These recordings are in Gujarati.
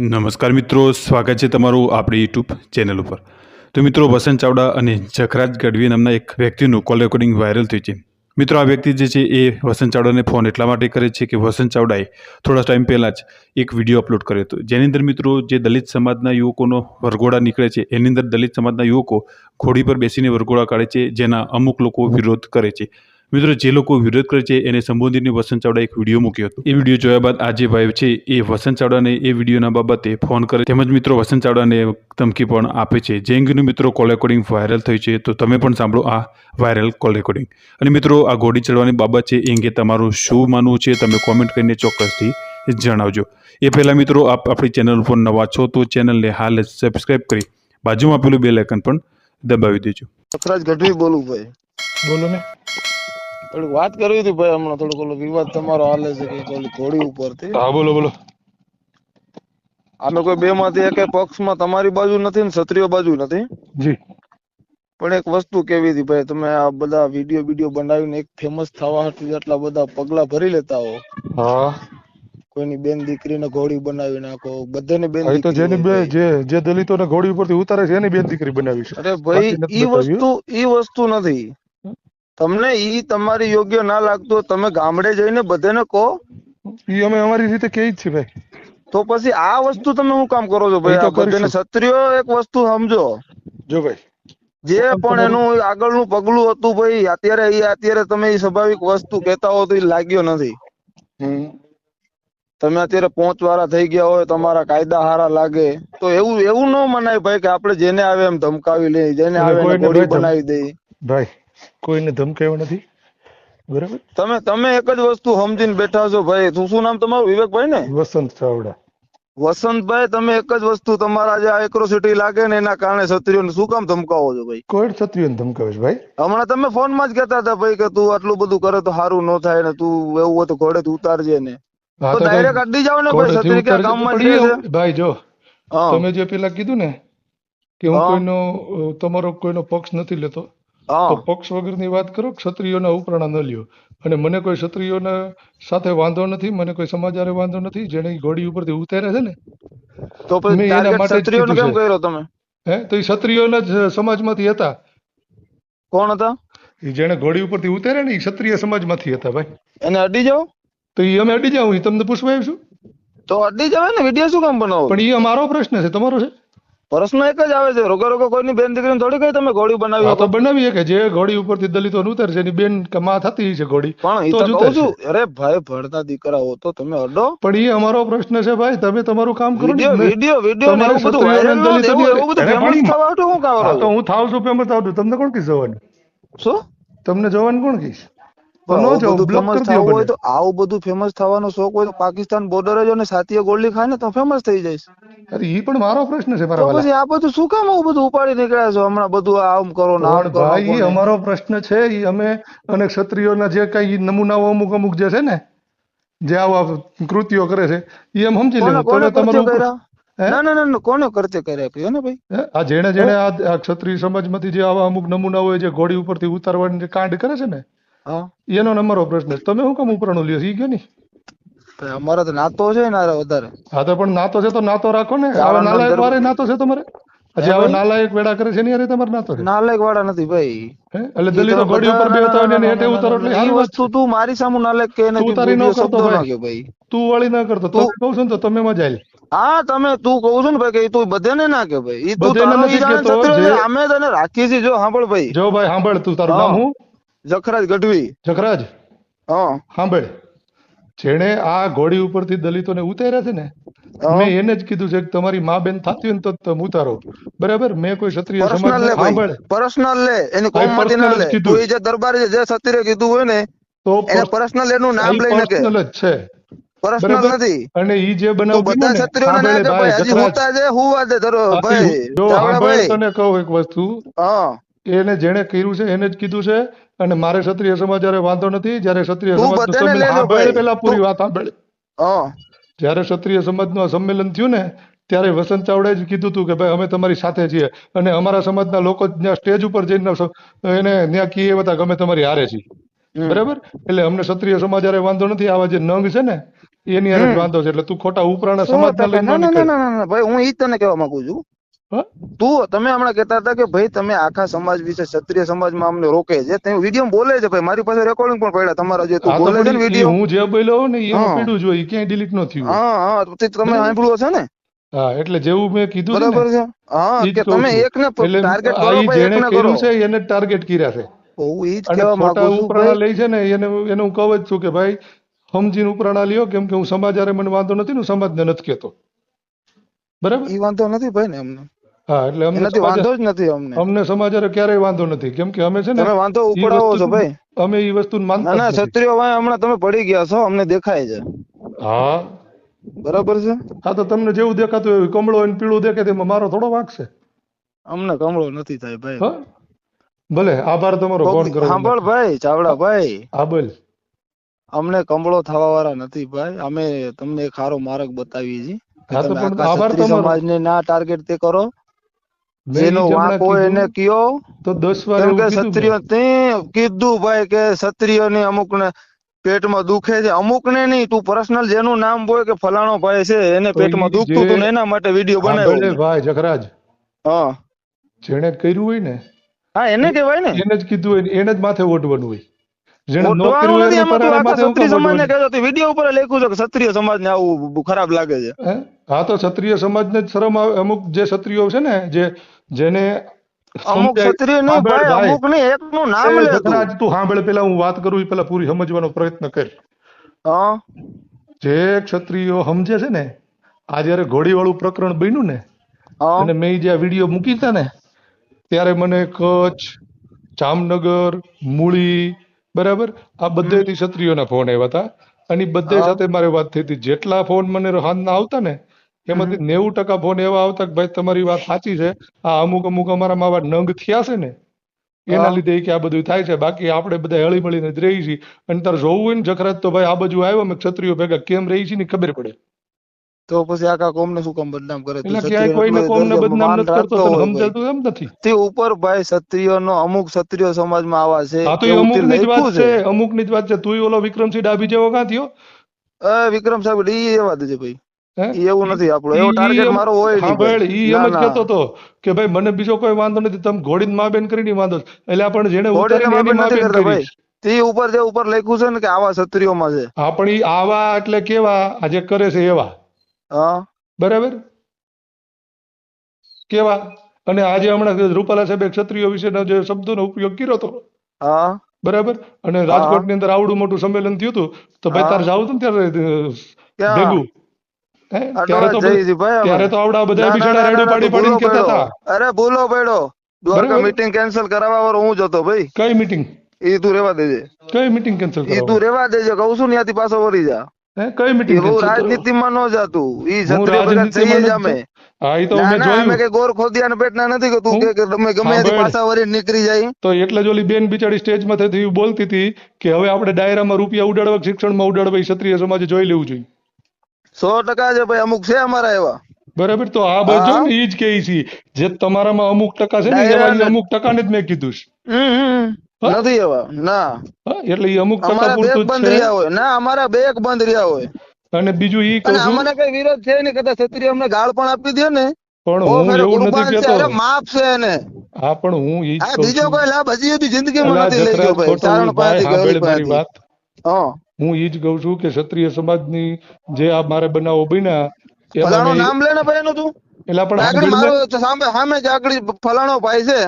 નમસ્કાર મિત્રો, સ્વાગત છે તમારું આપણી યુટ્યુબ ચેનલ ઉપર. તો મિત્રો, વસંત ચાવડા અને જખરાજ ગઢવી નામના એક વ્યક્તિનું કોલ રેકોર્ડિંગ વાયરલ થયું છે. મિત્રો, આ વ્યક્તિ જે છે એ વસંત ચાવડાને ફોન એટલા માટે કરે છે કે વસંત ચાવડાએ થોડા ટાઈમ પહેલાં જ એક વીડિયો અપલોડ કર્યો હતો. જેની અંદર મિત્રો, જે દલિત સમાજના યુવકોનો વરઘોડા નીકળે છે, એની અંદર દલિત સમાજના યુવકો ઘોડી પર બેસીને વરઘોડા કાઢે છે, જેના અમુક લોકો વિરોધ કરે છે. મિત્રો જે લોકો વિરોધ કરે છે એને સંબોધીને વસંત ચાવડાએ એક વીડિયો મૂક્યો હતો. એ વીડિયો જોયા બાદ આ જે ભાઈ છે એ વસંત ચાવડાને એ વિડીયોના બાબતે ફોન કરે તેમજ મિત્રો વસંત ચાવડાને ધમકી પણ આપે છે. જે અંગેનું મિત્રો કોલ રેકોર્ડિંગ વાયરલ થયું છે તો તમે પણ સાંભળો આ વાયરલ કોલ રેકોર્ડિંગ અને મિત્રો આ ઘોડી ચડવાની બાબત છે એ અંગે તમારું શું માનવું છે તમે કોમેન્ટ કરીને ચોક્કસથી જણાવજો. એ પહેલાં મિત્રો આપ આપણી ચેનલ ઉપર નવા છો તો ચેનલને હાલ સબસ્ક્રાઈબ સબસ્ક્રાઇબ કરી બાજુમાં આપેલું બેલ આઇકન પણ દબાવી દેજો. ગઢવી બોલું ભાઈ. બોલો ને. થોડીક વાત કરવી હતી ભાઈ હમણાં થોડુંક ઓલો વિવાદ તમારો હાલે છે કે ઓલી ઘોડી ઉપરથી. હા બોલો બોલો. અમે કોઈ બે માંથી એક પક્ષમાં તમારી બાજુ નથી ને ક્ષત્રિય બાજુ નથી? જી. પણ એક વસ્તુ કેવી હતી ભાઈ તમે આ બધા વીડિયો વીડિયો બનાવીને એક ફેમસ થવા હાટુ આટલા બધા પગલા ભરી લેતા હો. હા. કોઈની બેન દીકરીને ઘોડી બનાવી નાખો બધાને બેન તો જેની બે જે જે દલિતોને ઘોડી ઉપરથી ઉતારે છે એની બેન દીકરી બનાવી છે અરે ભાઈ ઈ વસ્તુ ઈ વસ્તુ નથી. તમને ઈ તમારી યોગ્ય ના લાગતું તમે ગામડે જઈને બધાને કહો. ઈ અમે અમારી રીતે કહી જ છીએ ભાઈ. તો પછી આ વસ્તુ તમે શું કામ કરો છો ભાઈ? બધાને ક્ષત્રિયો એક વસ્તુ સમજો. જો ભાઈ. જે પણ એનું આગળનું પગલું હતું ભાઈ અત્યારે એ અત્યારે તમે એ સ્વાભાવિક વસ્તુ કહેતા હો તો એ લાગ્યો નથી. તમે અત્યારે પોંચ વાળા થઈ ગયા હોય તમારા કાયદા હારા લાગે. તો એવું એવું ન મનાય ભાઈ કે આપણે જેને આવે એમ ધમકાવી લઈએ જેને આવે ગોળી બનાવી દઈએ ભાઈ કોઈને ધમકાયો નથી? બરાબર? તમે તમે એક જ વસ્તુ સમજીને બેઠા છો ભાઈ. શું શું નામ તમારું? વિવેકભાઈ ને? વસંત ચાવડા. વસંતભાઈ તમે એક જ વસ્તુ તમારા જે એક્રોસિટી લાગે ને એના કારણે ક્ષત્રિયોને શું કામ ધમકાવો છો ભાઈ? કોઈ ક્ષત્રિયોને ધમકાવે છે ભાઈ? હમણાં તમે ફોનમાં જ કહેતા હતા ભાઈ કે તું આટલું બધું કરે તો સારું ન થાય ને તું એવું હોય તો ઘોડે ઉતારજે ને. તો ડાયરેક્ટ અડી જાવ ને ભાઈ ક્ષત્રિય રહે છે? ભાઈ જો તમે જે પેલા કીધું ને કે હું કોઈનો તમારો કોઈનો પક્ષ નથી લેતો તો પક્ષ વગરની વાત કરો ક્ષત્રિયોના ઉપરાણા ન લ્યો. અને મને કોઈ ક્ષત્રિયોના સાથે વાંધો નથી મને કોઈ સમાચારે વાંધો નથી જેને ઘોડી ઉપરથી ઉતારે છે ને. તો પછી એના માટે ક્ષત્રિયોને કેમ કર્યો તમે? હે? તો એ ક્ષત્રિયોના જ સમાજમાંથી હતા. કોણ હતા? જેને ઘોડી ઉપરથી ઉતારે ને એ ક્ષત્રિય સમાજમાંથી હતા ભાઈ. એને અડી જાવ તો એ અમે અડી જાવ તમને પૂછવા આવ્યું છું તો અડી જવાય ને વીડિયો શું કામ બનાવો? પણ એ અમારો પ્રશ્ન છે તમારો છે? પ્રશ્ન એક જ આવે છે રોગે રોગો કોઈની બેન દીકરીને થોડી કઈ તમે ઘોડી બનાવી તો શકો. બનાવીએ કે જે ઘોડી ઉપરથી દલિતો ઉતર છે એની બેનમાં થતી છે ઘોડી પણ એ તો તો કહું છું. અરે ભાઈ ભણતા દીકરા હો તો તમે અડો. પણ એ અમારો પ્રશ્ન છે ભાઈ તમે તમારું કામ કરો. વીડિયો વીડિયો ને બધું વાયરલ એવું બધું ફેમસ થવા હાટુ શું કામ તો હું થાવ છું ફેમસ થાવ છું. તમને કોણ કહીશ જવાનું? શું? તમને જવાનું કોણ કહીશ આવું બધું ફેમસ કરી હોય તો આવું બધું ફેમસ થવાનો શોખ હોય તો પાકિસ્તાન બોર્ડર જ ને સાતીએ ગોળી ખાય ને તો ફેમસ થઈ જઈશ. અરે ઈ પણ મારો પ્રશ્ન છે મારા પછી આ બધું શું કામ આવું બધું ઉપાડી નીકળ્યા છો? હમણાં બધું આમ કરો ને આમ કરો ભાઈ ઈ અમારો પ્રશ્ન છે ઈ અમે અને ક્ષત્રિયોના જે કઈ નમૂનાઓ અમુક અમુક જે છે ને જે આવા કૃત્યો કરે છે ઈ એમ સમજી લેવું કોને તમે તમારું ના ના ના કોને કરતે કર્યા? કયો ને ભાઈ. આ જેણે જેણે આ ક્ષત્રિય સમાજમાંથી જે આવા અમુક નમૂનાઓ જે ઘોડી ઉપરથી ઉતારવાની જે કાંડ કરે છે ને હા. એનો અમારો પ્રશ્ન તમે શું કામ ઉપરાણું લ્યો છો? ઈ ગયો ની? ભાઈ, અમારા તો નાતો છે ને વધારે. હા તો પણ નાતો છે તો નાતો રાખો ને. આવા નાલાયક વારે નાતો છે તમારે? હજી હવે નાલાયક વેડા કરે છે ને હારે તમારે નાતો છે? નાલાયક વાળા નથી ભાઈ. એટલે તો ઘોડી ઉપર બે હતા ને હેઠે ના, ના, ઉતારો એટલે ના, વાત વસ્તુ તું મારી સામે ના કે એને ઉતારી ન કરતો ભાઈ. તું વાળી ના કરતો. તો કહું છું ને તો તમે મજા આવી. હા તમે તું કહું છું ને ભાઈ કે તું બધાને ના કે ભાઈ. ઈ તું તારો નથી ઈ જાણે. અમે તને રાખીએ છીએ જો સાંભળ ભાઈ. જો ભાઈ સાંભળ તું તારું નામ હું? જખરાજ ગઢવી. જખરાજ? હા. સાંભળ. જેણે આ ઘોડી ઉપરથી દલિતોને ઉતાર્યા છે ને મેં એને જ કીધું છે કે તમારી મા બેન થતી હોય ને તો તમે ઉતારો. બરાબર? મેં કોઈ ક્ષત્રિય સમાજ પર્સનલ લે એની કોમમાંથી ના લે. તો એ જે દરબારે જે ક્ષત્રિય કીધું હોય ને તો એને પર્સનલ એનું નામ લઈને કે. પર્સનલ જ છે. પર્સનલ નથી. અને ઈ જે બનાવ બધા બન્યો ને, ના સાંભળ ભાઈ, હજી હોતા છે હું વાત ધરો ભાઈ. જો ભાઈ. તને કહું એક વસ્તુ. હા. એને જેણે કર્યું છે એને જ કીધું છે અને મારે ક્ષત્રિય સમાજ હારે વાંધો નથી જ્યારે ક્ષત્રિય સમાજ. પેલા પૂરી વાત સાંભળે. જ્યારે ક્ષત્રિય સમાજનું આ સંમેલન થયું ને ત્યારે વસંત ચાવડાએ જ કીધું હતું કે ભાઈ અમે તમારી સાથે છીએ. અને અમારા સમાજના લોકો ત્યાં સ્ટેજ ઉપર જઈને એને ત્યાં કીએ હતા કે અમે તમારી હારે છીએ. બરાબર? એટલે અમને ક્ષત્રિય સમાજ હારે વાંધો નથી આવા જે નંગ છે ને એની હારે વાંધો છે. એટલે તું ખોટા ઉપરાણા સમાજના લઈને ના ભાઈ હું ઈ તને કહેવા માંગુ છું? તું તમે હમણાં કહેતા હતા કે ભાઈ તમે આખા સમાજ વિશે ક્ષત્રિય સમાજમાં અમને રોકે છે. તે વીડિયો બોલે છે ભાઈ. મારી પાસે રેકોર્ડિંગ પણ પડ્યા. તમારા જે તું બોલે છે ને વીડિયો. હું જે બોલ્યો ને એ પડ્યું હા. પીડું જ હોય. ઈ ક્યાંય ડિલીટ ન થયું હા હા. તો તમે. સાંભળ્યું હશે ને? હા એટલે જેવું મેં કીધું બરાબર છે. હા કે તમે. એકને ટાર્ગેટ કરો ભાઈ એકને કરો. છે એને ટાર્ગેટ કર્યા છે. હું એ જ કહેવા માંગુ છું ઉપરાણા ભાઈ. લઈ છે ને એને એને હું કહું જ છું કે ભાઈ સમજીને ઉપરાણા લ્યો કેમ કે હું સમાજ મને વાંધો નથી ને હું સમાજને નથી કહેતો. બરાબર? એ વાંધો નથી ભાઈ ને અમને. હા એટલે અમને વાંધો જ નથી અમને. અમને સમાજ ક્યારેય વાંધો નથી. કેમ કે અમે છે ને તમે વાંધો ઉપડાવો છો ભાઈ. અમે એ વસ્તુ માનતા ના ક્ષત્રિયો ભાઈ હમણાં તમે પડી ગયા છો અમને દેખાય છે. હા. બરાબર છે? હા તો તમને જેવું દેખાતું હોય કમળો અને પીળું દેખે તેમાં મારો થોડો વાંક છે. અમને કમળો નથી થાય ભાઈ. ભલે આભાર તમારો ફોન કરો સાંભળ ભાઈ ચાવડા ભાઈ. હા બોલ. અમને કમળો થવા વાળા નથી ભાઈ. અમે તમને ખારો માર્ગ બતાવીએ છીએ આભાર. સમાજને ના ટાર્ગેટ તે કરો. જેનો વાંક હોય એને કયો? તો દસ વાર કે ક્ષત્રિય તે કીધું ભાઈ કે ક્ષત્રિયોને અમુકને પેટમાં દુખે છે. અમુકને નહીં તું પર્સનલ જેનું નામ બોલ કે ફલાણો ભાઈ છે એને પેટમાં દુખતું હતું એના માટે વીડિયો બનાવ્યો. ભાઈ જખરાજ હા. જેણે કર્યું હોય ને હા એને કહેવાય ને. એને જ કીધું હોય એને જ માથે ઓઢવાનું હોય. જેણે ઓટવાનું હોય નથી એમાં તું આખા ક્ષત્રિય સમાજને કહેતો તું વીડિયો ઉપર લખ્યું છે કે ક્ષત્રિય સમાજને આવું ખરાબ લાગે છે. હા તો ક્ષત્રિય સમાજને જ શરમ આવે અમુક જે ક્ષત્રિયો છે ને જે જેને અમુક સમજાય- ક્ષત્રિય નહીં ભાઈ. અમુક નહીં એકનું નામ લે તું. સાંભળે પેલા હું વાત કરું એ પેલા પૂરી સમજવાનો પ્રયત્ન કર. જે ક્ષત્રિયો સમજે છે ને આ જયારે ઘોડી વાળું પ્રકરણ બન્યું ને અને મેં જે વીડિયો મૂકી હતા ને ત્યારે મને કચ્છ જામનગર મૂળી બરાબર? આ બધે ક્ષત્રિયોના ફોન આવ્યા હતા અને બધે સાથે મારે વાત થઈ હતી. જેટલા ફોન મને હાથના આવતા ને એમાંથી નેવું ટકા ફોન એવા આવતા કે ભાઈ તમારી વાત સાચી છે. આ અમુક અમુક અમારામાં આવા નંગ થયા છે ને એના લીધે કે આ બધું થાય છે. બાકી આપણે બધા હળી મળીને જ રહી છીએ. અને તારે જોવું હોય ને જખરાજ તો ભાઈ આ બાજુ આવ્યો અમે ક્ષત્રિયો ભેગા કેમ રહી છીએ ને ખબર પડે. તો પછી આખા કોમને શું કામ બદનામ કરે? છે એટલે ક્યાંય કોઈને કોમને બદનામ નથી કરતો તને સમજાતું એમ નથી. તે ઉપર ભાઈ ક્ષત્રિયોનો અમુક ક્ષત્રિય સમાજમાં આવા છે હા તો અમુકની જ વાત છે. અમુકની જ વાત છે. તું ઓલો વિક્રમસિંહ ડાભી જેવો ક્યાં થયો? એ વિક્રમ સાહેબ ઈ એવા દેજે ભાઈ. એવું નથી આપણું. એવો ટાર્ગેટ મારો હોય હા ભાઈ. ઈ એમ જ કહેતો હતો કે ભાઈ મને બીજો કોઈ વાંધો નથી તમે ઘોડીને માં બેન કરીને વાંધો એટલે આપણે જેને ઉતારીને એની માં બેન કરી. ભાઈ. તે ઉપર જે ઉપર લખ્યું છે ને કે આવા ક્ષત્રિયોમાં છે. હા પણ ઈ આવા એટલે કેવા? આ જે કરે છે એવા. હા. બરાબર? કેવા? અને આજે હમણાં રૂપાલા સાહેબે ક્ષત્રિયો વિશેના જે શબ્દોનો ઉપયોગ કર્યો હતો. હા. બરાબર? અને રાજકોટની અંદર આવડું મોટું સંમેલન થયું હતું. તો ભાઈ તારે જવું હતું ને ત્યારે ભેગું? ત્યારે તો તો આવડા બધા ના, ના, બિચારા ના, પાડી પાડીને કહેતા હતા. અરે ભૂલો પડ્યો. દ્વારકા મીટિંગ કેન્સલ કરાવવા વાળો હું જતો ભાઈ. કઈ મીટિંગ એ તું રેવા દેજે. કઈ મીટિંગ કેન્સલ એ તું રેવા દેજે કહું છું ને ત્યાંથી પાછો વળી જા. કઈ મીટિંગ કેન્સલ રાજનીતિમાં ન જાતું. ઈ હું ક્ષત્રિય ભેગા રાજનીતિમાં થઈએ જ નથી. અમે. હા એ તો ના મેં ના જોયું. કે ગોર ખોદિયા પેટના નથી કે તું કે તમે ગમે ત્યાંથી પાછા વળી નીકળી જાય. તો એટલે જ ઓલી બેન બિચારી સ્ટેજમાં થતી એવી બોલતી હતી કે હવે આપણે ડાયરામાં રૂપિયા ઉડાડવા શિક્ષણ શિક્ષણમાં ઉડાડવા ક્ષત્રિય સમાજે જોઈ લેવું જોઈએ. સો ટકા છે ભાઈ અમુક છે અમારા એવા. બરાબર તો આ બધું. ને ઈ જ કહે છે જે તમારામાં અમુક ટકા છે ને એવા ઈ ને- અમુક જ મેં કીધું છે? નથી એવા ના. એટલે ઈ અમુક ટકા પૂરતું બંધ રહ્યા હોય. ના અમારા બેગ બંધ રહ્યા હોય. અને બીજું ઈ કહું છું અમને કઈ વિરોધ છે નહીં કદાચ ક્ષત્રિય અમને ગાળ પણ આપી દે ને. પણ હું એવું નથી કહેતો. માફ છે એને. હા પણ હું ઈ બીજો કોઈ લાભ હજી સુધી જિંદગીમાં નથી લઈ ગયો ભાઈ ચારણ પાસેથી સાંભળ મારી વાત. હા. હું એ જ કહું છું કે ક્ષત્રિય સમાજની જે આ મારે બનાવો બન્યા ફલાણો નામ લે ને ભાઈ એનું તું. એટલે પણ આગળ મારો સામે સામે જાગડી ફલાણો ભાઈ છે.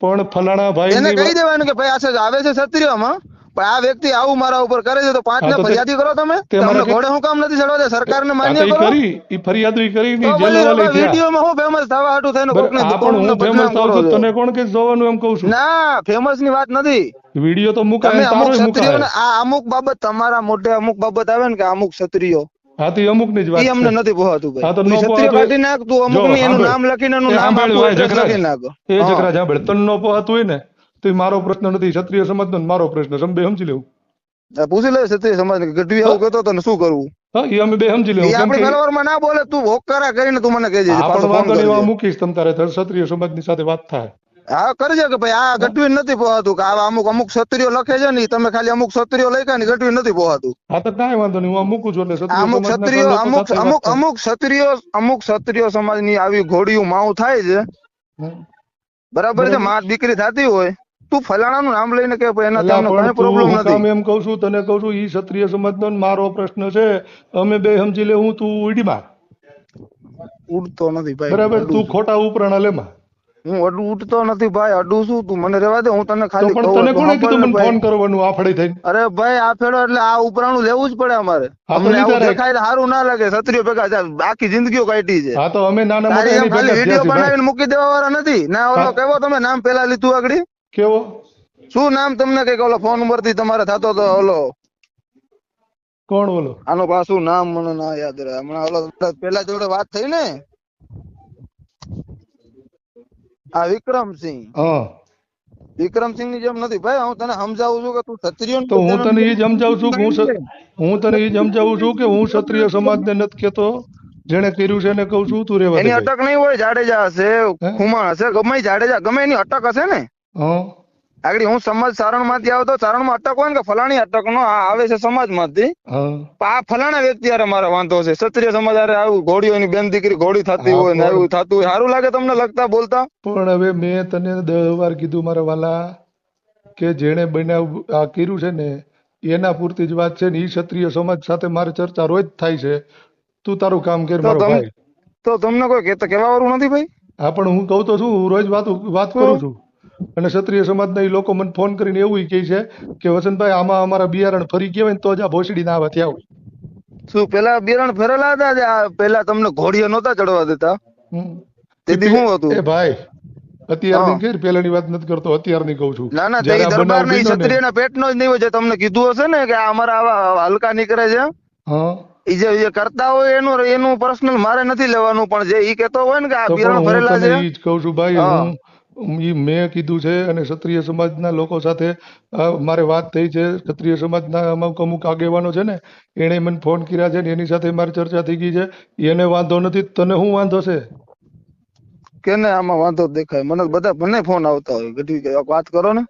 પણ ફલાણા ભાઈ એને કહી દેવાનું કે ભાઈ આ આવે છે ક્ષત્રિયમાં. પણ આ વ્યક્તિ આવું મારા ઉપર કરે છે તો પાંચ ને ફરિયાદી કરો તમે? તમને ઘોડે હું કામ નથી ચડવા દે? સરકારને માન્ય કરો? કરી ઈ ફરિયાદ કરી ની જેલ પછી વિડિયો માં હું ફેમસ થવા હાટુ થઈને કોકને આ હું ફેમસ થાવ છું તને કોણ કે જોવાનું એમ કહું છું? ના ફેમસની વાત નથી. વિડિયો તો મુકાય ક્ષત્રિયોને મુકાય. આ અમુક બાબત તમારા મોઢે અમુક બાબત આવે ને કે અમુક ક્ષત્રિયો. હા તો અમુકની જ વાત અમને નથી પોહાતું હા, તો ન પોહાતું કાઢી નાખ તું અમુકની એનું નામ લખીને એનું નામ. લખી નાખ. એ જકરા જાંબળ તન નો પોહાતું હોય ને તો મારો પ્રશ્ન નથી ક્ષત્રિય સમાજનો મારો પ્રશ્ન. બે સમજી લેવું. પૂછી લે ક્ષત્રિય સમાજ ગઢવી આવું કહેતો તને શું કરવું? હા એ અમે બે સમજી લેવું આપણે આપણી ના બોલે તું હોકરા કરીને તું મને કહેજે આ પાછો પણ ફોન વાંધો નહીં મૂકીશ તમ તારે તારે ક્ષત્રિય સમાજની સાથે વાત થાય. હા કરજે કે ભાઈ આ ગઢવી નથી પોહાતું કે આ અમુક અમુક ક્ષત્રિયો લખે છે ને તમે ખાલી અમુક ક્ષત્રિયો લખ્યા ને ગઢવી નથી પોહાતું. હા તો કાંઈ વાંધો નહીં હું મૂકું છું એટલે અમુક ક્ષત્રિયો અમુક અમુક અમુક ક્ષત્રિયો અમુક ક્ષત્રિયો સમાજની આવી ઘોડીયું માવું થાય છે. બરાબર છે. માં દીકરી થતી હોય તું ફલાણાનું નામ લઈને કે એના તમને પણ પ્રોબ્લેમ નથી. એમ કહું છું તને કહું છું ઈ ક્ષત્રિય સમાજનો મારો પ્રશ્ન છે. અમે બે સમજી લે હું તું ઉડીમાં ઉડતો નથી ભાઈ બરાબર? તું. ખોટા ઉપરાણા લેમાં હું અડું ઉડતો નથી ભાઈ અડું શું તું મને રેવા દે હું તને ખાલી કહું તને કોણે કીધું મને ફોન કરવાનું આફડે થઈને? અરે ભાઈ આ ફેડો એટલે આ ઉપરાણું લેવું જ પડે અમારે. અમને આવું દેખાય સારું ના લાગે ક્ષત્રિયો ભેગા બાકી જિંદગીઓ કાઢી છે. હા તો અમે નાના મોટા વીડિયો. બનાવીને મૂકી દેવા વાળા નથી. ના ઓલો કેવો તમે નામ પેલા લીધું આગળ? કેવો? શું નામ તમને કંઈક? ઓલો ફોન નંબરથી તમારે થતો તો ઓલો. કોણ બોલો આનો પાછું નામ મને ના યાદ રહે. હમણાં ઓલો પેલા જોડે વાત થઈ ને? આ વિક્રમસિંહ હા. વિક્રમસિંહની જેમ નથી. ભાઈ હું તને સમજાવું છું કે તું ક્ષત્રિય ને તો હું તને એ જ સમજાવું છું હું હું તને એ જ સમજાવું છું કે હું ક્ષત્રિય સમાજ ને નથી કેતો જેને કર્યું છે એને કહું છું તું રેવા એની અટક નહીં હોય જાડેજા હશે ખુમાણ હશે ગમે જાડેજા ગમે એની અટક હશે ને? આગળ હું સમાજ સારણમાંથી આવતો સારણમાં અટક હોય ને કે ફલાણી અટક નો આવે છે સમાજમાંથી આ ફલાણા વ્યક્તિ હારે મારે વાંધો છે. ક્ષત્રિય સમાજ હારે આવું ઘોડીઓની બેન દીકરી ઘોડી થતી હોય ને એવું થતું હોય. સારું લાગે તમને લગતા બોલતા? પણ હવે મેં તને દસ વાર કીધું મારા વાલા કે જેણે બનાવ આ કર્યું છે ને એના પૂરતી જ વાત છે ને એ ક્ષત્રિય સમાજ સાથે મારે ચર્ચા રોજ થાય છે. તું તારું કામ કર મારો ભાઈ. તો તમને કોઈ કહેવા વાળું નથી ભાઈ? હા પણ હું કહું તો છું રોજ વાત વાત કરું છું. અને ક્ષત્રિય સમાજના એ લોકો મને ફોન કરીને એવું કહે છે કે વસંતભાઈ આમાં અમારા બિયારણ ફરી ગયા હોય ને તો જ આ ભોસડી ના આવે ત્યાં શું પેલા બિયારણ ફેરેલા હતા પેલા તમને ઘોડીઓ નહોતા ચડવા દેતા. તેથી શું હતું? એ ભાઈ અત્યારની કે પેલાની વાત નથી કરતો અત્યારની કહું છું. ના ના તે દરબાર બનાવ ને બન્યો પેટ નો જ નહીં હોય જે તમને કીધું હશે ને કે અમારા આવા હલકા નીકળે છે. હા. ઈ જે જે કરતા હોય એનું એનું પર્સનલ મારે નથી લેવાનું પણ જે ઈ કેતો હોય ને કે આ બિયારણ ફરેલા છે. ઈ જ કહું છું ભાઈ હા. મેં કીધું છે અને ક્ષત્રિય સમાજના લોકો સાથે મારે વાત થઈ છે. ક્ષત્રિય સમાજના અમુક અમુક આગેવાનો છે ને એણે મને ફોન કર્યા છે ને એની સાથે મારી ચર્ચા થઈ ગઈ છે. એને વાંધો નથી તને શું વાંધો છે? કેને આમાં વાંધો દેખાય? મને બધા મને ફોન આવતા હોય. ઘટી વાત કરો ને.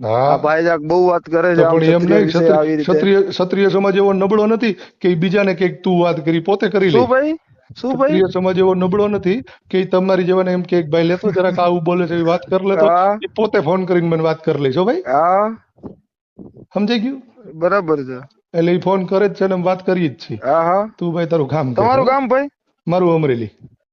હા. બહુ વાત કરે છે પણ એમ નહીં ક્ષત્રિય સમાજ એવો નબળો નથી કે બીજાને કંઈક તું વાત કરી પોતે કરી લે. શું ભાઈ? શું ભાઈ સમાજ એવો નબળો નથી કે તમારી જેવાને એમ કે ભાઈ લેતો જરાક આવું બોલે છે વાત કર લે તો પોતે ફોન કરીને મને વાત કરી લેજો ભાઈ. હા. સમજાઈ ગયું? બરાબર છે. એટલે એ ફોન કરે જ છે ને વાત કરીએ જ છીએ. હા હા. તું ભાઈ તારું કામ તમારું. કામ ભાઈ? મારું અમરેલી.